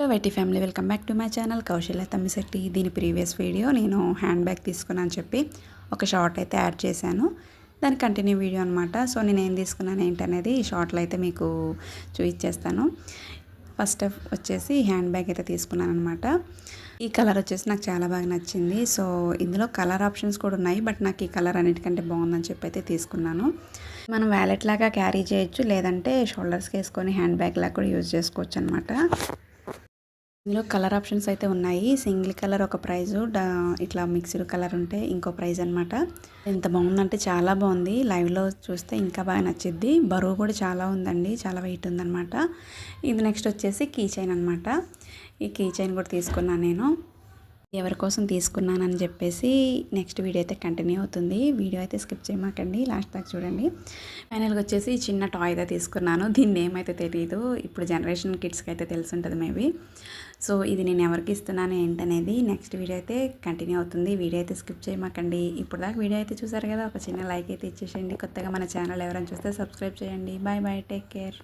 Hello YT family welcome back to my channel Kausalya Tammisetti దీని previous video నేను hand bag తీసుకున్నాను చెప్పి ఒక షార్ట్ అయితే యాడ్ చేశాను. దాని కంటిన్యూ వీడియో అనమాట సో నేను ఏం తీసుకున్నాను ఏంటనేది ఈ షార్ట్లో అయితే మీకు చూపించేస్తాను ఫస్ట్ వచ్చేసి హ్యాండ్ బ్యాగ్ అయితే తీసుకున్నాను అనమాట ఈ కలర్ వచ్చేసి నాకు చాలా బాగా నచ్చింది. సో ఇందులో కలర్ ఆప్షన్స్ కూడా ఉన్నాయి బట్ నాకు ఈ కలర్ అన్నిటికంటే బాగుందని చెప్పి అయితే తీసుకున్నాను. మనం వ్యాలెట్ లాగా క్యారీ చేయొచ్చు లేదంటే షోల్డర్స్కి వేసుకొని హ్యాండ్ బ్యాగ్ లాగా కూడా యూజ్ చేసుకోవచ్చు అనమాట ఇందులో కలర్ ఆప్షన్స్ అయితే ఉన్నాయి. సింగిల్ కలర్ ఒక ప్రైజు ఇట్లా మిక్స్డ్ కలర్ ఉంటే ఇంకో ప్రైజ్ అనమాట ఎంత బాగుందంటే చాలా బాగుంది. లైవ్లో చూస్తే ఇంకా బాగా నచ్చిద్ది. బరువు కూడా చాలా ఉందండి. చాలా వెయిట్ ఉందన్నమాట. ఇది నెక్స్ట్ వచ్చేసి కీ చైన్ అనమాట ఈ కీ చైన్ కూడా తీసుకున్నాను నేను. ఎవరి కోసం తీసుకున్నానని చెప్పేసి నెక్స్ట్ వీడియో అయితే కంటిన్యూ అవుతుంది. వీడియో అయితే స్కిప్ చేయమాకండి. లాస్ట్ దాకా చూడండి. ఫైనల్గా వచ్చేసి చిన్న టాయ్ అయితే తీసుకున్నాను. దీన్ని ఏమైతే తెలియదు ఇప్పుడు జనరేషన్ కిడ్స్కి అయితే తెలిసి ఉంటుంది మేబీ. సో ఇది నేను ఎవరికి ఇస్తున్నాను ఏంటనేది నెక్స్ట్ వీడియో అయితే కంటిన్యూ అవుతుంది. వీడియో అయితే స్కిప్ చేయమాకండి. ఇప్పుడు దాకా వీడియో అయితే చూసారు కదా ఒక చిన్న లైక్ అయితే ఇచ్చేసేయండి. కొత్తగా మన ఛానల్ ఎవరైనా చూస్తే సబ్స్క్రైబ్ చేయండి. Bye bye take care.